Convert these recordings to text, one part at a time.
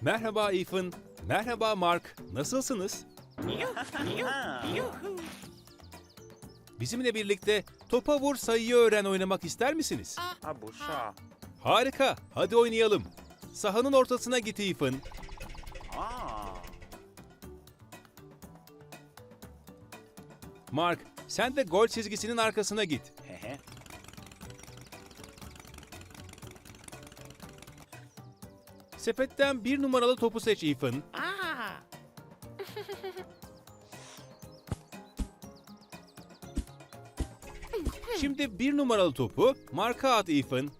Merhaba Ethan. Merhaba Mark. Nasılsınız? Bizimle birlikte topa vur sayıyı öğren oynamak ister misiniz? Harika. Hadi oynayalım. Sahanın ortasına git Ethan. Aa. Mark, sen de gol çizgisinin arkasına git. Sepetten bir numaralı topu seç Ethan. Şimdi bir numaralı topu Mark'a at Ethan.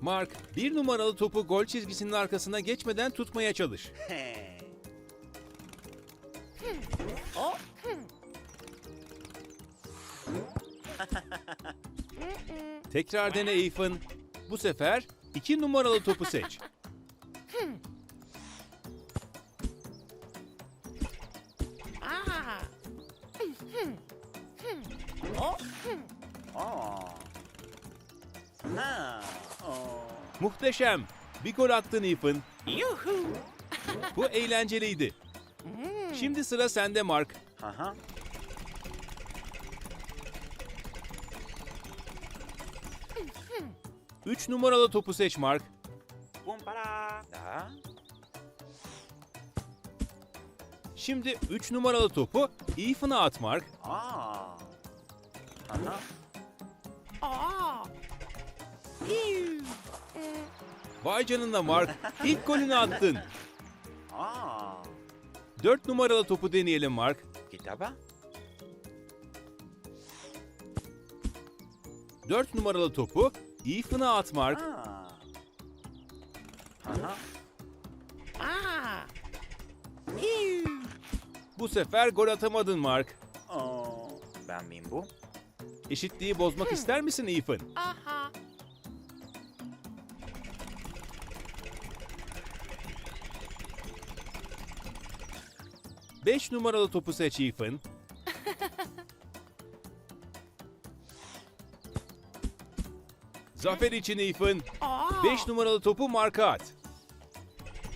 Mark, bir numaralı topu gol çizgisinin arkasına geçmeden tutmaya çalış. Tekrar dene Ethan. Bu sefer iki numaralı topu seç. Aa. Ha. Oo. Muhteşem. Bir gol attın Ethan. Bu eğlenceliydi. Şimdi sıra sende Mark. Aha. Üç numaralı topu seç Mark. Şimdi 3 numaralı topu Ethan'a at Mark. Aa. Aha. Vay canına Mark. İlk golünü attın. Aa. 4 numaralı topu deneyelim Mark. Kitaba? 4 numaralı topu Ethan'a at Mark. Bu sefer gol atamadın Mark. Ben miyim bu? Eşitliği bozmak ister misin Ethan? Beş numaralı topu seç Ethan. Zafer için Ethan. 5 numaralı topu marka at.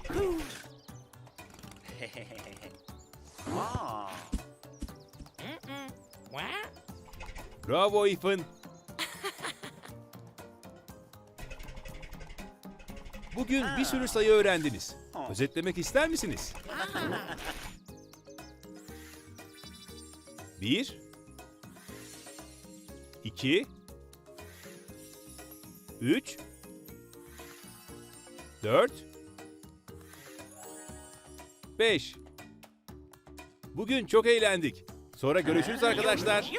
Bravo Ethan. Bugün bir sürü sayı öğrendiniz. Özetlemek ister misiniz? Bir, iki, üç, dört, beş. Bugün çok eğlendik. Sonra görüşürüz arkadaşlar.